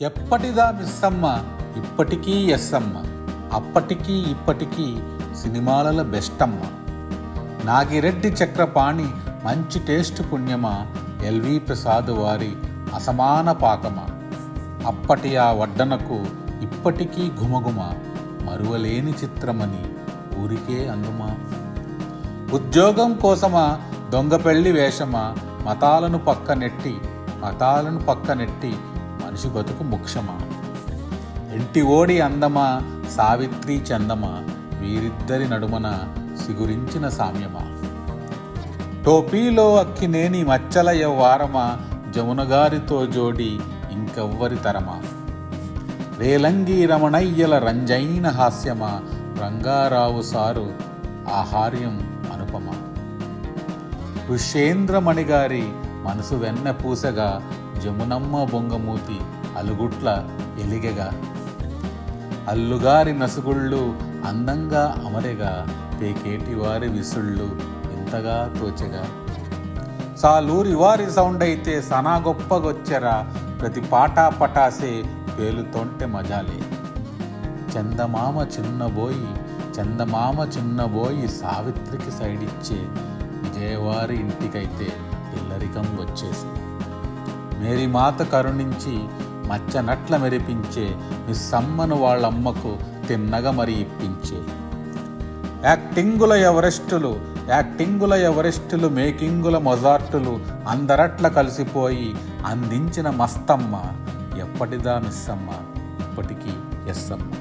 ఎప్పటిదా మిస్సమ్మ? ఇప్పటికీ ఎస్సమ్మ. అప్పటికీ ఇప్పటికీ సినిమాలలో బెస్ట్ అమ్మ నాగిరెడ్డి చక్రపాణి మంచి టేస్ట్ పుణ్యమా? ఎల్వి ప్రసాద్ వారి అసమాన పాకమా? అప్పటి ఆ వడ్డనకు ఇప్పటికీ ఘుమఘుమ? మరువలేని చిత్రమని ఊరికే అందుమా? ఉద్యోగం కోసమా? దొంగ పెళ్ళి వేషమా? మతాలను పక్కనెట్టి మతాలను పక్కనెట్టి మనిషి బతుకు ముఖ్యమా ఇంటి ఓడి అందమా? సావిత్రి చందమా? వీరిద్దరి నడుమన సిగురించిన సామ్యమా? టోపీలో అక్కినేని మచ్చల యవ్వారమా జమునగారితో జోడి ఇంకెవ్వరి తరమా? రేలంగి రమణయ్యల రంజైన హాస్యమా? రంగారావు సారు ఆహార్యం అనుపమ? ఋషేంద్రమణి గారి మనసు వెన్న పూసగా జమునమ్మ బొంగమూతి అలుగుట్ల ఎలిగగా. అల్లుగారి నసుగుళ్ళు అందంగా అమరెగా. పేకేటి వారి విసుళ్ళు ఇంతగా తోచెగా. సాలూరి వారి సౌండ్ అయితే సనా గొప్పగొచ్చెరా. ప్రతి పాటా పటాసే పేలుతోంటే మజాలే. చందమామ చిన్నబోయి చందమామ చిన్నబోయి సావిత్రికి సైడ్ ఇచ్చే విజయవారి ఇంటికైతే ఇల్లరికం వచ్చేసి మేరీ కరుణించి కరుణించి మచ్చనట్ల మెరిపించే మిస్సమ్మను వాళ్ళమ్మకు తిన్నగా మరి ఇప్పించే. యాక్టింగుల ఎవరెస్టులు యాక్టింగుల ఎవరెస్టులు మేకింగుల మొజార్టులు అందరట్ల కలిసిపోయి అందించిన మస్తమ్మ ఎప్పటిదా మిస్సమ్మ ఇప్పటికీ ఎస్సమ్మ.